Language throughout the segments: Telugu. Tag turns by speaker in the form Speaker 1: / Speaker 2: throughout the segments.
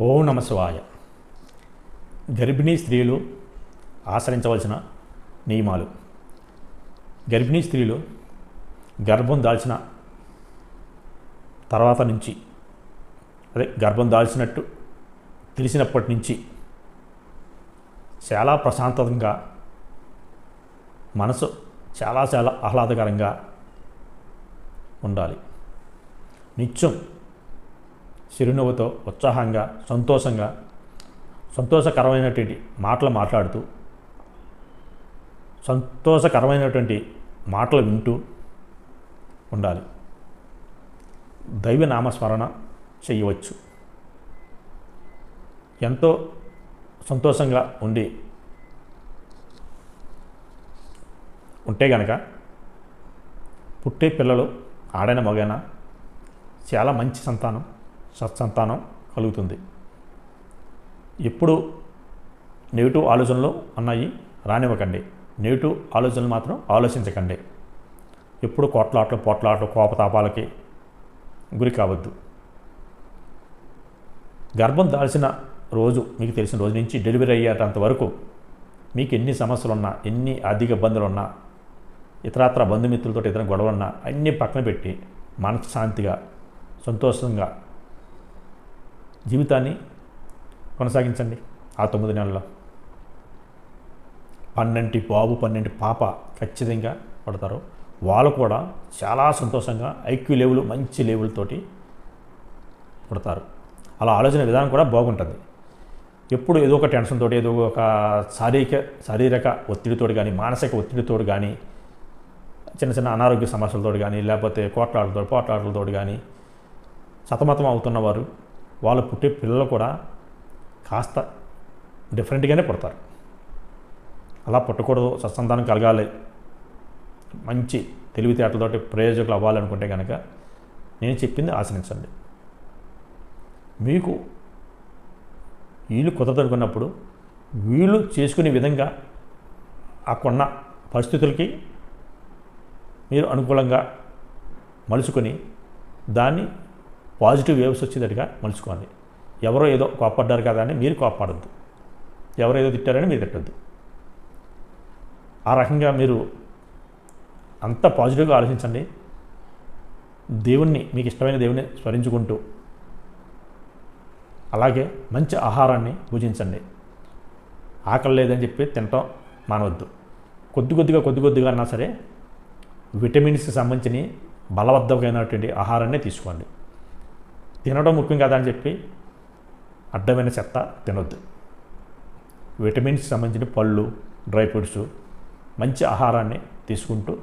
Speaker 1: ఓం నమశివాయ గర్భిణీ స్త్రీలు ఆచరించవలసిన నియమాలు. గర్భిణీ స్త్రీలు గర్భం దాల్చిన తర్వాత నుంచి అదే గర్భం దాల్చినట్టు తెలిసినప్పటి నుంచి చాలా ప్రశాంతంగా మనసు చాలా చాలా ఆహ్లాదకరంగా ఉండాలి. నిత్యం చిరునవ్వుతో ఉత్సాహంగా సంతోషంగా సంతోషకరమైనటువంటి మాటలు మాట్లాడుతూ సంతోషకరమైనటువంటి మాటలు వింటూ ఉండాలి. దైవ నామస్మరణ చేయవచ్చు. ఎంతో సంతోషంగా ఉండి ఉంటే గనక పుట్టే పిల్లలు ఆడైన మగైనా చాలా మంచి సంతానం సత్సంతానం కలుగుతుంది. ఎప్పుడు నెగిటివ్ ఆలోచనలు అన్నాయి రానివ్వకండి. నెగిటివ్ ఆలోచనలు మాత్రం ఆలోచించకండి. ఎప్పుడు కొట్లాట్లు పొట్లాట్లు కోపతాపాలకి గురి కావద్దు. గర్భం దాల్చిన రోజు మీకు తెలిసిన రోజు నుంచి డెలివరీ అయ్యేటంత వరకు మీకు ఎన్ని సమస్యలు ఉన్నా ఎన్ని ఆర్థిక ఇబ్బందులు ఉన్నా ఇతరత్ర బంధుమిత్రులతో ఇతర గొడవలున్నా అన్నీ పక్కన పెట్టి మనశ్శాంతిగా సంతోషంగా జీవితాన్ని కొనసాగించండి ఆ తొమ్మిది నెలల్లో. పన్నెంటి బాబు పన్నెంటి పాప ఖచ్చితంగా పడతారు. వాళ్ళు కూడా చాలా సంతోషంగా ఐక్యూ లెవెల్ మంచి లెవెల్ తోటి పుడతారు. అలా ఆలోచన విధానం కూడా బాగుంటుంది. ఎప్పుడు ఏదో ఒక టెన్షన్ తోటి ఏదో ఒక శారీరక శారీరక ఒత్తిడితోటి కానీ మానసిక ఒత్తిడితోటి కానీ చిన్న చిన్న అనారోగ్య సమస్యలతో కానీ లేకపోతే కోట్లాటలతో పోట్లాటలతో కానీ సతమతం అవుతున్నవారు వాళ్ళు పుట్టే పిల్లలు కూడా కాస్త డిఫరెంట్గానే పుడతారు. అలా పుట్టకూడదు సత్సంతానం కలగాలి. మంచి తెలివితేటలతోటి ప్రయోజకులు అవ్వాలనుకుంటే కనుక నేను చెప్పింది ఆశ్రయించండి మీకు వీళ్ళు కుదరదనుకున్నప్పుడు వీళ్ళు చేసుకునే విధంగా అక్కడున్న పరిస్థితులకి మీరు అనుకూలంగా మలుచుకొని దాన్ని పాజిటివ్ వేవ్స్ వచ్చేటట్టుగా మలుచుకోండి. ఎవరో ఏదో కోపడ్డారు కదా అని మీరు కోపడద్దు ఎవరో ఏదో తిట్టారని మీరు తిట్టద్దు. ఆ రకంగా మీరు అంత పాజిటివ్గా ఆలోచించండి. దేవుణ్ణి మీకు ఇష్టమైన దేవుణ్ణి స్మరించుకుంటూ అలాగే మంచి ఆహారాన్ని భుజించండి. ఆకలి లేదని చెప్పి తినటం మానవద్దు. కొద్ది కొద్దిగా కొద్ది కొద్దిగా అన్నా సరే విటమిన్స్కి సంబంధించిన బలవద్దమైనటువంటి ఆహారాన్ని తీసుకోండి. తినడం ముఖ్యం కదా అని చెప్పి అడ్డమైన చెత్త తినొద్దు. విటమిన్స్ సంబంధించిన పళ్ళు డ్రై ఫ్రూట్స్ మంచి ఆహారాన్ని తీసుకుంటూ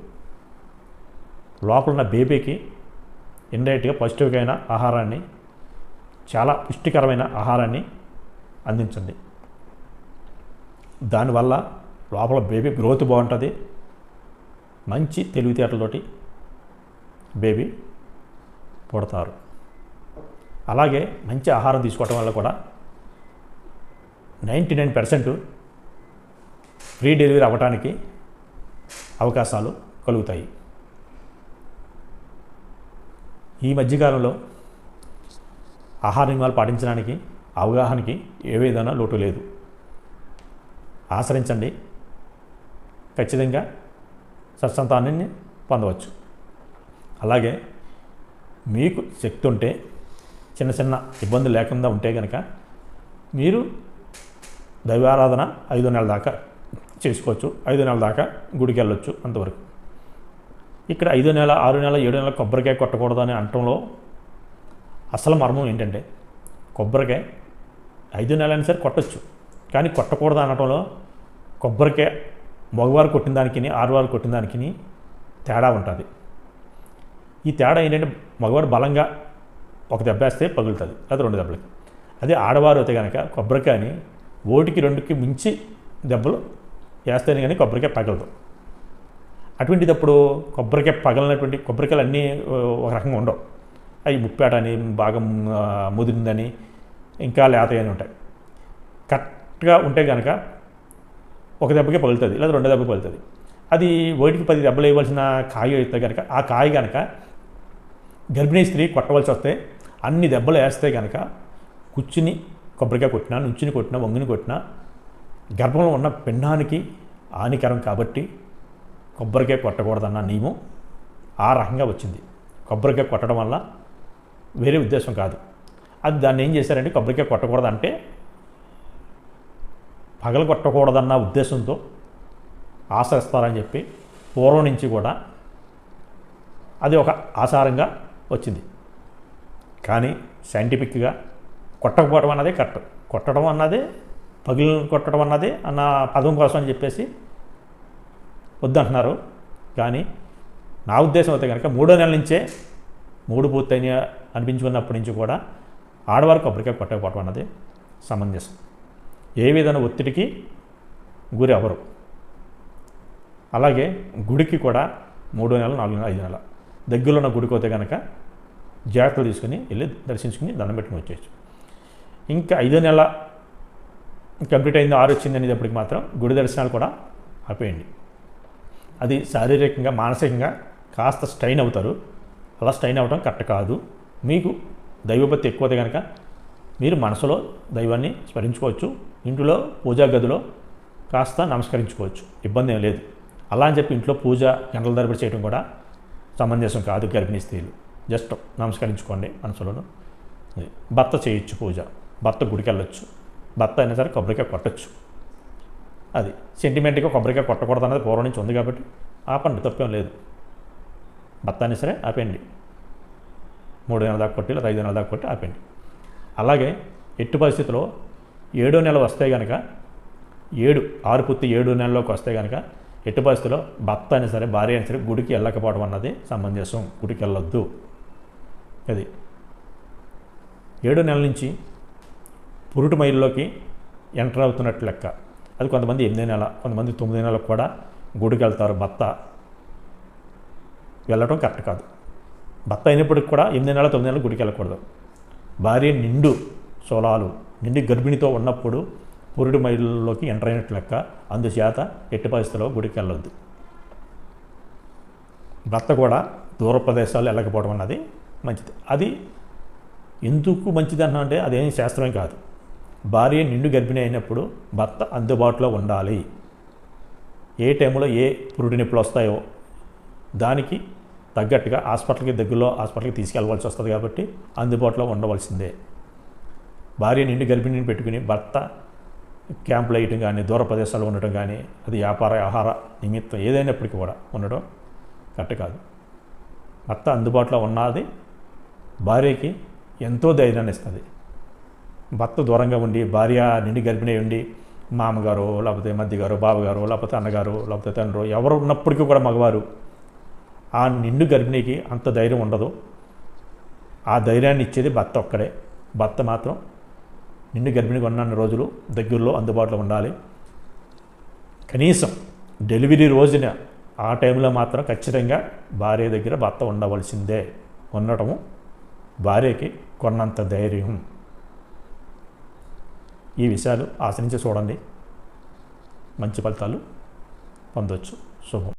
Speaker 1: లోపల ఉన్న బేబీకి ఇండైరెక్ట్గా పాజిటివ్గా ఆహారాన్ని చాలా పుష్టికరమైన ఆహారాన్ని అందించండి. దానివల్ల లోపల బేబీ గ్రోత్ బాగుంటుంది. మంచి తెలివితేటలతోటి బేబీ పుడతారు. అలాగే మంచి ఆహారం తీసుకోవటం వల్ల కూడా ninety nine percent free delivery అవ్వటానికి అవకాశాలు కలుగుతాయి. ఈ మధ్యకాలంలో ఆహార నియమాలు పాటించడానికి అవగాహనకి ఏ విధంగా లోటు లేదు. ఆశ్రయించండి ఖచ్చితంగా సత్సంతానాన్ని పొందవచ్చు. అలాగే మీకు శక్తి ఉంటే చిన్న చిన్న ఇబ్బందులు లేకుండా ఉంటే కనుక మీరు దైవారాధన ఐదు నెలల దాకా చేసుకోవచ్చు. ఐదు నెలల దాకా గుడికి వెళ్ళొచ్చు అంతవరకు. ఇక్కడ ఐదు నెల ఆరు నెల ఏడు నెలల కొబ్బరికాయ కొట్టకూడదు అని అంటంలో అసలు మర్మం ఏంటంటే కొబ్బరికాయ ఐదు నెలలైనా సరే కొట్టచ్చు. కానీ కొట్టకూడదు అనటంలో కొబ్బరికాయ మగవారు కొట్టిన దానికి ఆరువారు కొట్టిన దానికి తేడా ఉంటుంది. ఈ తేడా ఏంటంటే మగవారు బలంగా ఒక దెబ్బ వేస్తే పగులుతుంది. అది రెండు దెబ్బలకి. అదే ఆడవారు అయితే కనుక కొబ్బరికాయని ఓటికి రెండుకి మించి దెబ్బలు వేస్తేనే కానీ కొబ్బరికాయ పగలదు. అటువంటిదప్పుడు కొబ్బరికాయ పగలనటువంటి కొబ్బరికాయలు అన్నీ ఒక రకంగా ఉండవు. అవి ముప్పేట అని బాగా ముదిరిందని ఇంకా లేతగానే ఉంటాయి. కరెక్ట్గా ఉంటే కనుక ఒక దెబ్బకే పగులుతుంది లేదా రెండో దెబ్బకి పగులుతుంది. అది ఒకటికి పది దెబ్బలు వేయవలసిన కాయ అయితే కనుక ఆ కాయ కనుక గర్భిణీ స్త్రీ కొట్టవలసి వస్తే అన్ని దెబ్బలు వేస్తే కనుక కుచ్చుని కొబ్బరికాయ కొట్టినా నుంచుని కొట్టినా వంగుని కొట్టినా గర్భంలో ఉన్న పిండానికి హానికరం కాబట్టి కొబ్బరికాయ కొట్టకూడదన్న నియమం ఆ రకంగా వచ్చింది. కొబ్బరికాయ కొట్టడం వల్ల వేరే ఉద్దేశం కాదు. అది దాన్ని ఏం చేశారంటే కొబ్బరికాయ కొట్టకూడదంటే పగలు కొట్టకూడదన్న ఉద్దేశంతో ఆశ్రయిస్తారని చెప్పి పూర్వం నుంచి కూడా అది ఒక ఆచారంగా వచ్చింది. కానీ సైంటిఫిక్గా కొట్టకపోవడం అన్నదే కరెక్ట్. కొట్టడం అన్నదే పగిలి కొట్టడం అన్నది అన్న పదం కోసం అని చెప్పేసి వద్దంటున్నారు. కానీ నా ఉద్దేశం అయితే కనుక మూడో నెల నుంచే మూడు పూర్తయిన అనిపించుకున్నప్పటి నుంచి కూడా ఆడవారు కొబ్బరికాయ కొట్టకపోవడం అన్నది సమంజసం. ఏ విధమైన ఒత్తిడికి గురి అవ్వరు. అలాగే గుడికి కూడా మూడో నెలలు నాలుగు నెల ఐదు నెలలు దగ్గరలో ఉన్న గుడికి పోతే కనుక జాగ్రత్తలు తీసుకుని వెళ్ళి దర్శించుకుని దండం పెట్టుకుని వచ్చేయచ్చు. ఇంకా ఐదో నెల కంప్లీట్ అయింది ఆరు వచ్చింది అనేటప్పటికి మాత్రం గుడి దర్శనాలు కూడా ఆపేయండి. అది శారీరకంగా మానసికంగా కాస్త స్ట్రైన్ అవుతారు. అలా స్ట్రైన్ అవ్వడం కరెక్ట్ కాదు. మీకు దైవభక్తి ఎక్కువతే కనుక మీరు మనసులో దైవాన్ని స్మరించుకోవచ్చు. ఇంట్లో పూజా గదిలో కాస్త నమస్కరించుకోవచ్చు. ఇబ్బంది ఏం లేదు. అలా అని చెప్పి ఇంట్లో పూజ గంటల తరబడి చేయడం కూడా సమంజసం కాదు గర్భిణీ స్త్రీలు. జస్ట్ నమస్కరించుకోండి మనసులోను. భర్త చేయొచ్చు పూజ. భర్త గుడికి వెళ్ళొచ్చు భర్త అయినా సరే కొబ్బరికాయ కొట్టచ్చు. అది సెంటిమెంట్గా కొబ్బరికాయ కొట్టకూడదు అనేది పూర్వం నుంచి ఉంది కాబట్టి ఆపండి తప్పేం లేదు. భర్త అయినా సరే ఆపేయండి. మూడు నెలల దాకా కొట్టి లేదా ఐదు నెలల దాకా కొట్టి ఆపేయండి. అలాగే ఎట్టి పరిస్థితిలో ఏడో నెల వస్తే కనుక ఏడు ఆరు పుత్తి ఏడు నెలలోకి వస్తే కనుక ఎట్టి పరిస్థితిలో భర్త అయినా సరే భార్య అయినా సరే గుడికి వెళ్ళకపోవడం అన్నది సమంజసం. గుడికి వెళ్ళొద్దు. అది. ఏడో నెల నుంచి పురుటు మైల్లోకి ఎంటర్ అవుతున్నట్టు లెక్క. అది కొంతమంది ఎనిమిది నెల కొంతమంది తొమ్మిది నెలలకు కూడా గుడికి వెళ్తారు భర్త. వెళ్ళటం కరెక్ట్ కాదు. భర్త అయినప్పటికి కూడా ఎనిమిది నెలల తొమ్మిది నెలలు గుడికి వెళ్ళకూడదు భార్య నిండు సోలాలు నిండు గర్భిణితో ఉన్నప్పుడు పురుడు మైళ్ళలోకి ఎంటర్ అయినట్టు లెక్క. అందుచేత ఎట్టి పరిస్థితిలో గుడికి వెళ్ళొద్దు భర్త కూడా దూర ప్రదేశాలు వెళ్ళకపోవడం అన్నది మంచిది. అది ఎందుకు మంచిది అంటే అదేం శాస్త్రమే కాదు. భార్య నిండు గర్భిణి అయినప్పుడు భర్త అందుబాటులో ఉండాలి. ఏ టైంలో ఏ పురుటి నొప్పులు వస్తాయో దానికి తగ్గట్టుగా హాస్పిటల్కి దగ్గరలో హాస్పిటల్కి తీసుకెళ్ళవలసి వస్తుంది కాబట్టి అందుబాటులో ఉండవలసిందే. భార్య నిండు గర్భిణిని పెట్టుకుని భర్త క్యాంపులు వేయటం కానీ దూర ప్రదేశాల్లో ఉండటం కానీ అది వ్యాపార ఆహార నిమిత్తం ఏదైనప్పటికీ కూడా ఉండడం కరెక్ట్ కాదు. భర్త అందుబాటులో ఉన్నది భార్యకి ఎంతో ధైర్యాన్ని ఇస్తుంది. భర్త దూరంగా ఉండి భార్య నిండి గర్భిణి ఉండి మామగారు లేకపోతే మధ్యగారు బావగారు లేకపోతే అన్నగారు లేకపోతే తండ్రి ఎవరు ఉన్నప్పటికీ కూడా మగవారు ఆ నిండు గర్భిణికి అంత ధైర్యం ఉండదు. ఆ ధైర్యాన్ని ఇచ్చేది భర్త ఒక్కడే. భర్త మాత్రం నిండు గర్భిణికి ఉన్న రోజులు దగ్గరలో అందుబాటులో ఉండాలి. కనీసం డెలివరీ రోజున ఆ టైంలో మాత్రం ఖచ్చితంగా భార్య దగ్గర భర్త ఉండవలసిందే. ఉండటము భార్యకి కొన్నంత ధైర్యం. ఈ విషయాలు ఆశ్రయించి చూడండి. మంచి ఫలితాలు పొందవచ్చు శుభం.